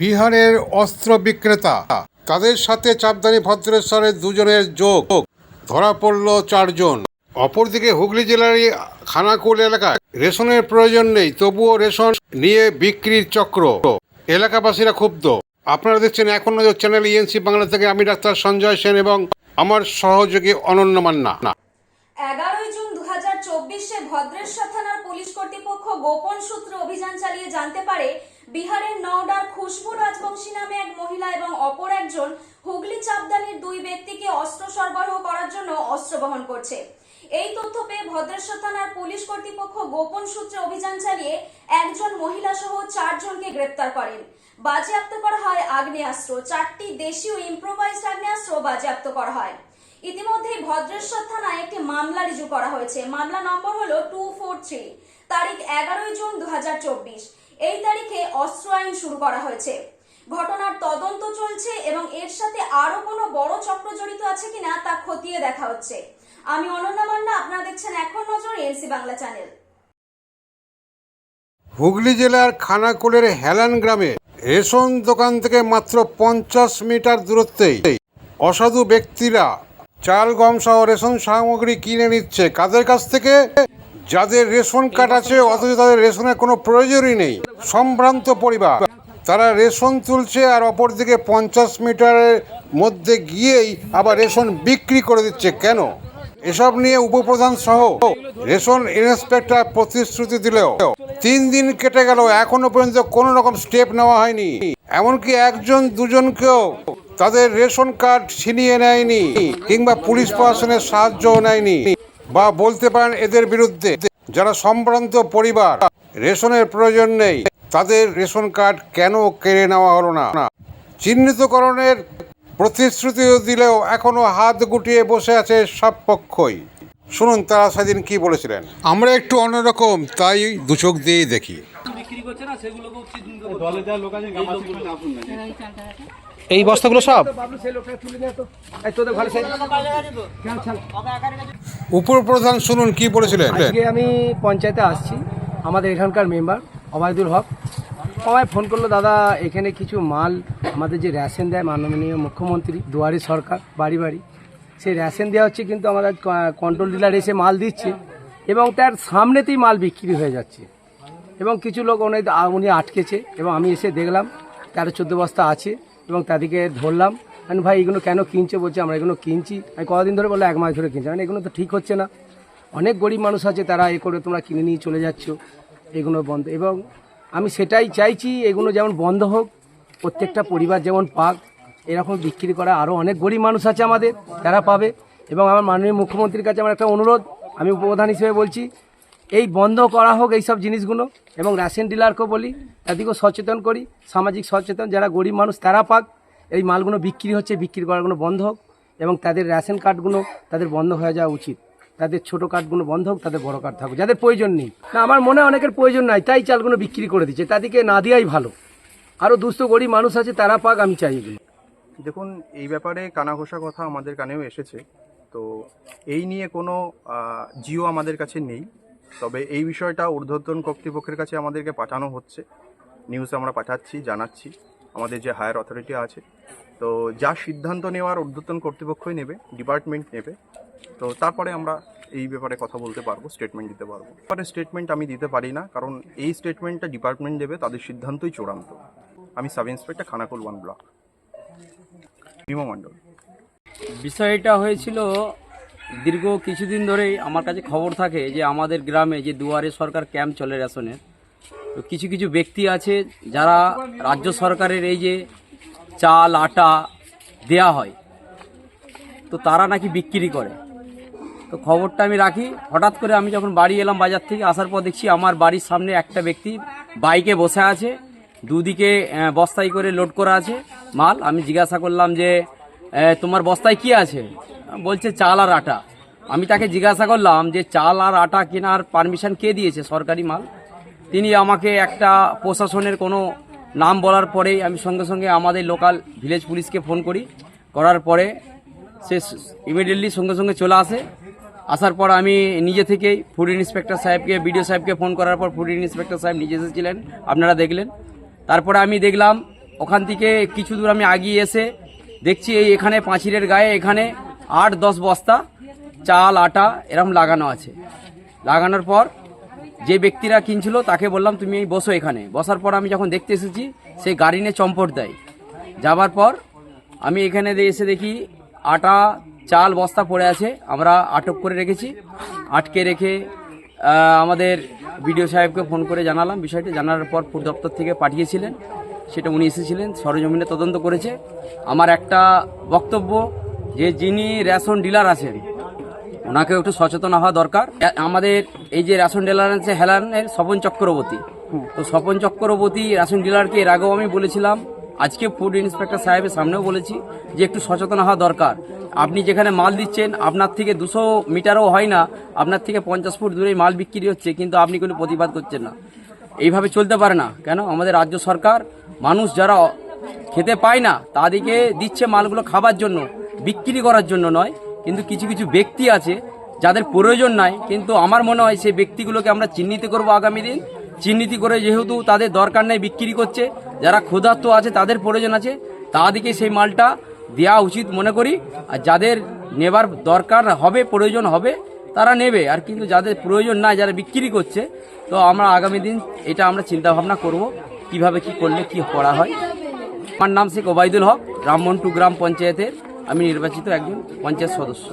বিহারের অস্ত্র বিক্রেতা। তাদের সাথে চাপদানি ভদ্রেশ্বরের দুজনের যোগ? ধরা পড়ল চারজন। অপরদিকে হুগলি জেলার খানাকুল এলাকায় রেশনের প্রয়োজন নেই, তবুও রেশন নিয়ে বিক্রির চক্র। এলাকাবাসীরা ক্ষুব্ধ। আপনারা দেখছেন এখন নজর চ্যানেল ইএনসি বাংলা থেকে, আমি ডাক্তার সঞ্জয় সেন এবং আমার সহযোগী অনন্য মান্না। এগারোই জুন দু হাজার চব্বিশে ভদ্রেশ্বর থানার পুলিশ কর্তৃপক্ষ গোপন সূত্রে অভিযান চালিয়ে জানতে পারে বিহারের নওডার খুশবু রাজবংশী নামে এক মহিলা এবং অপর একজন হুগলি চাপদানির দুই ব্যক্তিকে অস্ত্র সরবরাহ করার জন্য অস্ত্র বহন করছে। এই তথ্য পেয়ে ভদ্রেশ্বর থানার পুলিশ কর্তৃপক্ষ গোপন সূত্রে অভিযান চালিয়ে একজন মহিলা সহ চারজনকে গ্রেপ্তার করেন। বাজেয়াপ্ত করা হয় আগ্নেয়াস্ত্র। চারটি দেশীয় ইম্প্রোভাইজড আগ্নেয়াস্ত্র বাজেয়াপ্ত করা হয়। ইতিমধ্যেই ভদ্রেশ্বর থানায় একটি মামলা রিজু করা হয়েছে। মামলা নম্বর হলো টু ফোর থ্রি। তারিখ এগারোই জুন দু হাজার চব্বিশ। এই তারিখে অস্ত্র আইন শুরু করা হয়েছে। ঘটনার তদন্ত চলছে এবং এর সাথে আরও কোনো বড় চক্র জড়িত আছে কিনা তা খতিয়ে দেখা হচ্ছে। আমি অনন্যা মান্না, আপনারা দেখছেন এখন নজর এনসি বাংলা চ্যানেল। হুগলি জেলার খানাকুলের হেলান গ্রামে রেশন দোকান থেকে মাত্র পঞ্চাশ মিটার দূরত্বেই অসাধু ব্যক্তিরা চাল গম সহ রেশন সামগ্রী কিনে নিচ্ছে। কাদের কাছ থেকে? যাদের রেশন কার্ড আছে, অথচ তাদের রেশনের কোনো প্রয়োজনই নেই। সম্ভ্রান্ত পরিবার। তারা রেশন তুলছে আর অপরদিকে পঞ্চাশ মিটারের মধ্যে গিয়েই আবার রেশন বিক্রি করে দিচ্ছে। কেন? এসব নিয়ে উপপ্রধান সহ রেশন ইন্সপেক্টর প্রতিশ্রুতি দিলেও তিন দিন কেটে গেল, এখনও পর্যন্ত কোনো রকম স্টেপ নেওয়া হয়নি। এমনকি একজন দুজনকেও তাদের রেশন কার্ড ছিনিয়ে নেয়নি, কিংবা পুলিশ প্রশাসনের সাহায্যও নেয়নি। বা বলতে পারেন এদের বিরুদ্ধে। যারা সম্ভ্রান্ত পরিবার, রেশনের প্রয়োজন নেই, তাদের রেশন কার্ড কেন কেড়ে নেওয়া হলো না? চিহ্নিতকরণের প্রতিশ্রুতি দিলেও এখনও হাত গুটিয়ে বসে আছে সব পক্ষই। শুনুন তারা সেদিন কি বলেছিলেন। আমরা একটু অন্যরকম, তাই দু চোখ দিয়েই দেখি। বিক্রি করছে না সেগুলোকেও দলে যা লোক আছে গামাছি খুলে আসুন না। এই বস্তাগুলো সব? বাবলু সেই লোকটা তুলে নিয়ে তো। এই তোদের ঘরে সেই কেন ছাড়? উপপ্রধান শুনুন কি বলেছিলেন? আজকে আমি পঞ্চায়েতে আসছি আমাদের এখানকার মেম্বার অবায়দুল হক। আমায় ফোন করল দাদা এখানে কিছু মাল আমাদের যে রেশন দেয় মাননীয় মুখ্যমন্ত্রী দুয়ারি সরকার বাড়ি বাড়ি সেই রেশন দেওয়া হচ্ছে কিন্তু আমাদের কন্ট্রোল ডিলার এসে মাল দিচ্ছে এবং তার সামনেতেই মাল বিক্রি হয়ে যাচ্ছে। এবং কিছু লোক উনি উনি আটকেছে এবং আমি এসে দেখলাম তেরো চোদ্দ বস্তা আছে এবং তাদেরকে ধরলাম। আমি ভাই, এগুলো কেন কিনছে? বলছে, আমরা এগুলো কিনছি। আমি কদিন ধরে বলল এক মাস ধরে কিনছি। মানে এগুলো তো ঠিক হচ্ছে না। অনেক গরিব মানুষ আছে, তারা এ করে তোমরা কিনে নিয়ে চলে যাচ্ছ। এগুলো বন্ধ। এবং আমি সেটাই চাইছি, এগুলো যেমন বন্ধ হোক, প্রত্যেকটা পরিবার যেমন পাক, এরকম বিক্রি করা আরও অনেক গরিব মানুষ আছে আমাদের, তারা পাবে। এবং আমার মাননীয় মুখ্যমন্ত্রীর কাছে আমার একটা অনুরোধ, আমি উপপ্রধান হিসেবে বলছি এই বন্ধ করা হোক এইসব জিনিসগুলো এবং রেশন ডিলারকেও বলি, তাদেরকেও সচেতন করি, সামাজিক সচেতন, যারা গরিব মানুষ তারা পাক এই মালগুলো বিক্রি হচ্ছে, বিক্রি করাগুলো বন্ধ হোক এবং তাদের রেশন কার্ডগুলো তাদের বন্ধ হয়ে যাওয়া উচিত। তাদের ছোট কার্ডগুলো বন্ধ হোক, তাদের বড় কার্ড থাকুক, যাদের প্রয়োজন নেই। না, আমার মনে অনেকের প্রয়োজন নাই, তাই চালগুলো বিক্রি করে দিচ্ছে, তাদেরকে না দেওয়াই ভালো। আরও দুস্থ গরিব মানুষ আছে, তারা পাক, আমি চাই এগুলো। দেখুন, এই ব্যাপারে কানাঘোষা কথা আমাদের কানেও এসেছে। তো এই নিয়ে কোনো জিও আমাদের কাছে নেই। তবে এই বিষয়টা ঊর্ধ্বতন কর্তৃপক্ষের কাছে আমাদেরকে পাঠানো হচ্ছে। নিউজ আমরা পাঠাচ্ছি, জানাচ্ছি। আমাদের যে হায়ার অথরিটি আছে। তো যা সিদ্ধান্ত নেওয়ার ঊর্ধ্বতন কর্তৃপক্ষই নেবে ডিপার্টমেন্ট নেবে। তো তারপরে আমরা এই ব্যাপারে কথা বলতে পারব স্টেটমেন্ট দিতে পারব। ব্যাপারে স্টেটমেন্ট আমি দিতে পারি না, কারণ এই স্টেটমেন্টটা ডিপার্টমেন্ট দেবে, তাদের সিদ্ধান্তই চূড়ান্ত। আমি sub inspector Khanakul one block Bhima Mondal. বিষয়টা হয়েছিল দীর্ঘ কিছুদিন ধরেই আমার কাছে খবর থাকে যে আমাদের গ্রামে যে দুয়ারে সরকার ক্যাম্প চলে রেশনের তো কিছু কিছু ব্যক্তি আছে যারা রাজ্য সরকারের এই যে চাল, আটা দেয়া হয়, তো তারা নাকি বিক্রি করে। তো খবরটা আমি রাখি, হঠাৎ করে আমি যখন বাড়ি এলাম বাজার থেকে, আসার পর দেখছি আমার বাড়ির সামনে একটা ব্যক্তি বাইকে বসে আছে, দুদিকে বস্তায় করে লোড করা আছে মাল। আমি জিজ্ঞাসা করলাম যে তোমার বস্তায় কি আছে? বলছে চাল আর আটা। আমি তাকে জিজ্ঞাসা করলাম যে চাল আর আটা কেনার পারমিশন কে দিয়েছে? সরকারি মাল। তিনি আমাকে একটা প্রশাসনের কোনো নাম বলার পরেই আমি সঙ্গে সঙ্গে আমাদের লোকাল ভিলেজ পুলিশকে ফোন করি। করার পরে সে ইমিডিয়েটলি সঙ্গে সঙ্গে চলে আসে। আসার পর আমি নিজে থেকেই ফুড ইন্সপেক্টর সাহেবকে, বিডিও সাহেবকে ফোন করার পর ফুড ইন্সপেক্টর সাহেব নিজে এসেছিলেন। আপনারা দেখলেন। তারপরে আমি দেখলাম, ওখান থেকে কিছু দূর আমি আগিয়ে এসে দেখছি এই এখানে পাঁচিরের গায়ে এখানে আট দশ বস্তা চাল, আটা এরম লাগানো আছে। লাগানোর পর যে ব্যক্তিরা কিনছিল তাকে বললাম, তুমি বসো এখানে। বসার পর আমি যখন দেখতে এসেছি সেই গাড়ি নিয়ে চম্পট দেয়। যাবার পর আমি এখানে এসে দেখি আটা, চাল, বস্তা পড়ে আছে, আমরা আটক করে রেখেছি। আটকে রেখে আমাদের বিডিও সাহেবকে ফোন করে জানালাম বিষয়টি। জানার পর ফুড দপ্তর থেকে পাঠিয়েছিলেন। সেটা উনি এসেছিলেন সরজমিনে তদন্ত করেছে। আমার একটা বক্তব্য যে যিনি রেশন ডিলার আছেন ওনাকেও একটু সচেতন হওয়া দরকার। আমাদের এই যে রেশন ডিলার আছে হেলানের স্বপন চক্রবর্তী। তো স্বপন চক্রবর্তী রেশন ডিলারকে এর আগেও আমি বলেছিলাম আজকে ফুড ইন্সপেক্টর সাহেবের সামনেও বলেছি যে একটু সচেতন হওয়া দরকার। আপনি যেখানে মাল দিচ্ছেন আপনার থেকে দুশো মিটারও হয় না আপনার থেকে পঞ্চাশ ফুট দূরে মাল বিক্রি হচ্ছে কিন্তু আপনি কোনো প্রতিবাদ করছেন না। এইভাবে চলতে পারে না। কেন? আমাদের রাজ্য সরকার, মানুষ যারা খেতে পায় না, তাদেরকে দিচ্ছে মালগুলো খাবার জন্য, বিক্রি করার জন্য নয়। কিন্তু কিছু কিছু ব্যক্তি আছে যাদের প্রয়োজন নাই। কিন্তু আমার মনে হয় সেই ব্যক্তিগুলোকে আমরা চিহ্নিত করব আগামী দিন। চিহ্নিত করে যেহেতু তাদের দরকার নেই বিক্রি করছে, যারা ক্ষুধার্ত আছে তাদের প্রয়োজন আছে, তাদেরকে সেই মালটা দেওয়া উচিত মনে করি। আর যাদের নেবার দরকার হবে, প্রয়োজন হবে তারা নেবে, আর কিন্তু যাদের প্রয়োজন নাই, যারা বিক্রি করছে, তো আমরা আগামী দিন এটা আমরা চিন্তা ভাবনা করব, কীভাবে কি করলে কি করা হয়। আমার নাম শেখ ওবায়দুল হক রামমন্টু গ্রাম পঞ্চায়েতের, আমি নির্বাচিত একজন পঞ্চায়েত সদস্য।